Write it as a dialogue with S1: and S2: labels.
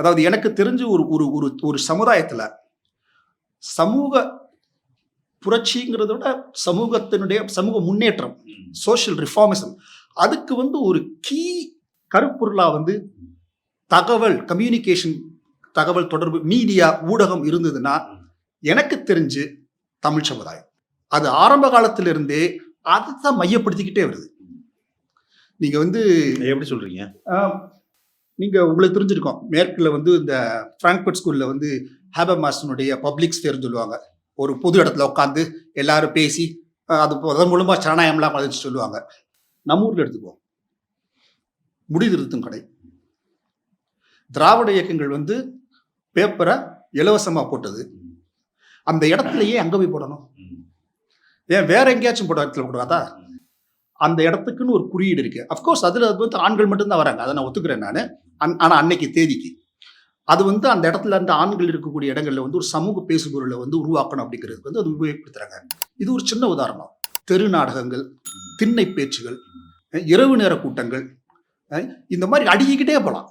S1: அதாவது எனக்கு தெரிஞ்சு ஒரு ஒரு ஒரு ஒரு சமுதாயத்துல சமூக புரட்சிங்கிறத விட சமூகத்தினுடைய சமூக முன்னேற்றம் சோஷியல் ரிஃபார்மிசம் அதுக்கு வந்து ஒரு கீ கருப்பொருளா வந்து தகவல் கம்யூனிகேஷன் தகவல் தொடர்பு மீடியா ஊடகம் இருந்ததுன்னா எனக்கு தெரிஞ்சு தமிழ் சமுதாயம். அது ஆரம்ப காலத்திலிருந்தே அதை தான் மையப்படுத்திக்கிட்டே வருது. நீங்க வந்து
S2: எப்படி சொல்றீங்க?
S1: நீங்கள் உங்களுக்கு தெரிஞ்சிருக்கோம். மேற்கில் வந்து இந்த பிராங்க்பர்ட் ஸ்கூலில் வந்து ஹேபமாஸ்டனுடைய பப்ளிக் ஸ்பேர்னு சொல்லுவாங்க. ஒரு பொது இடத்துல உட்காந்து எல்லாரும் பேசி அது அதன் மூலமாக சரணாயம்லாம் பதிச்சு சொல்லுவாங்க. நம்ம ஊரில் எடுத்துக்குவோம். முடிதிருத்தும் கடை. திராவிட இயக்கங்கள் வந்து பேப்பரை இலவசமாக போட்டது. அந்த இடத்துலயே அங்கே போய் போடணும். ஏன் வேற எங்கேயாச்சும் போட இடத்துல போடாதா அந்த இடத்துக்குன்னு ஒரு குறியீடு இருக்குது அஃப்கோர்ஸ் அதில் அது வந்து ஆண்கள் மட்டும்தான் வராங்க. அதை நான் ஒத்துக்கிறேன் நான். ஆனா அன்னைக்கு தேதிக்கு. அது வந்து அந்த இடத்துல அந்த ஆண்கள் இருக்கக்கூடிய இடங்கள்ல வந்து ஒரு சமூக பேசுபொருளை வந்து உருவாக்கணும் அப்படிங்கிறது வந்து அது உபயோகப்படுத்துறாங்க. இது ஒரு சின்ன உதாரணம். தெரு நாடகங்கள் திண்ணை பேச்சுகள் இரவு நேர கூட்டங்கள் இந்த மாதிரி அடுக்கிக்கிட்டே போகலாம்